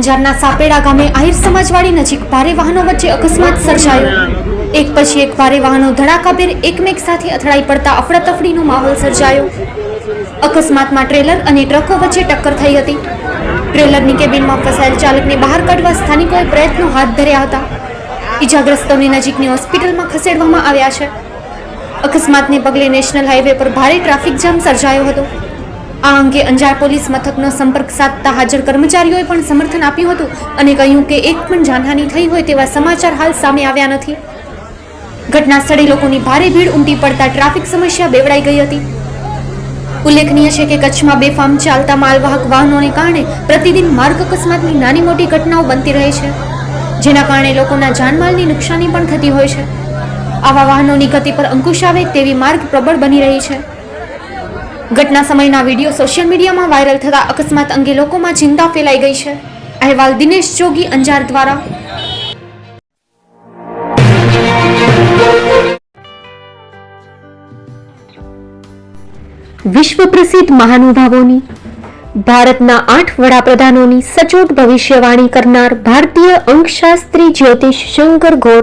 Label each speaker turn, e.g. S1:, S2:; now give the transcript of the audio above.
S1: અંજારના સાપેડા ગામે આહિર સમાજવાડી નજીક ભારે વાહનો વચ્ચે અકસ્માત સર્જાયો. એક પછી એક ભારે વાહનો ધડાકાભેર એકમેક સાથે અથડાઈ પડતા અફડાતફડીનો માહોલ સર્જાયો. અકસ્માતમાં ટ્રેલર અને ટ્રકો વચ્ચે ટક્કર થઈ હતી. ટ્રેલરની કેબિનમાં ફસાયેલ ચાલકને બહાર કાઢવા સ્થાનિકોએ પ્રયત્નો હાથ ધર્યા હતા. ઈજાગ્રસ્તોને નજીકની હોસ્પિટલમાં ખસેડવામાં આવ્યા છે. અકસ્માતને પગલે નેશનલ હાઈવે પર ભારે ટ્રાફિક જામ સર્જાયો હતો. આ અંગે અંજાર પોલીસ મથકનો સંપર્ક સાધતા હાજર કર્મચારીઓએ પણ સમર્થન આપ્યું હતું અને કહ્યું કે એક પણ જાનહાનિ થઈ હોય તેવા સમાચાર હાલ સામે આવ્યા નથી. ઘટના સ્થળે લોકોની ભારે ભીડ ઉમટી પડતા ટ્રાફિક સમસ્યા બેવડાઈ ગઈ હતી. ઉલ્લેખનીય છે કે કચ્છમાં બેફામ ચાલતા માલવાહક વાહનોને કારણે પ્રતિદિન માર્ગ અકસ્માતની નાની મોટી ઘટનાઓ બનતી રહે છે, જેના કારણે લોકોના જાનમાલની નુકસાની પણ થતી હોય છે. આવા વાહનોની ગતિ પર અંકુશ આવે તેવી માર્ગ પ્રબળ બની રહી છે. ઘટના સમયના વીડિયો સોશિયલ મીડિયામાં વાયરલ થતા અકસ્માત અંગે લોકોમાં ચિંતા ફેલાઈ ગઈ છે. અહેવાલ દિનેશ જોગી, અંજાર દ્વારા. વિશ્વ પ્રસિદ્ધ મહાનુભાવોની, ભારતના આઠ વડાપ્રધાનોની સચોટ ભવિષ્યવાણી કરનાર ભારતીય અંકશાસ્ત્રી જ્યોતિષ શંકર ગોર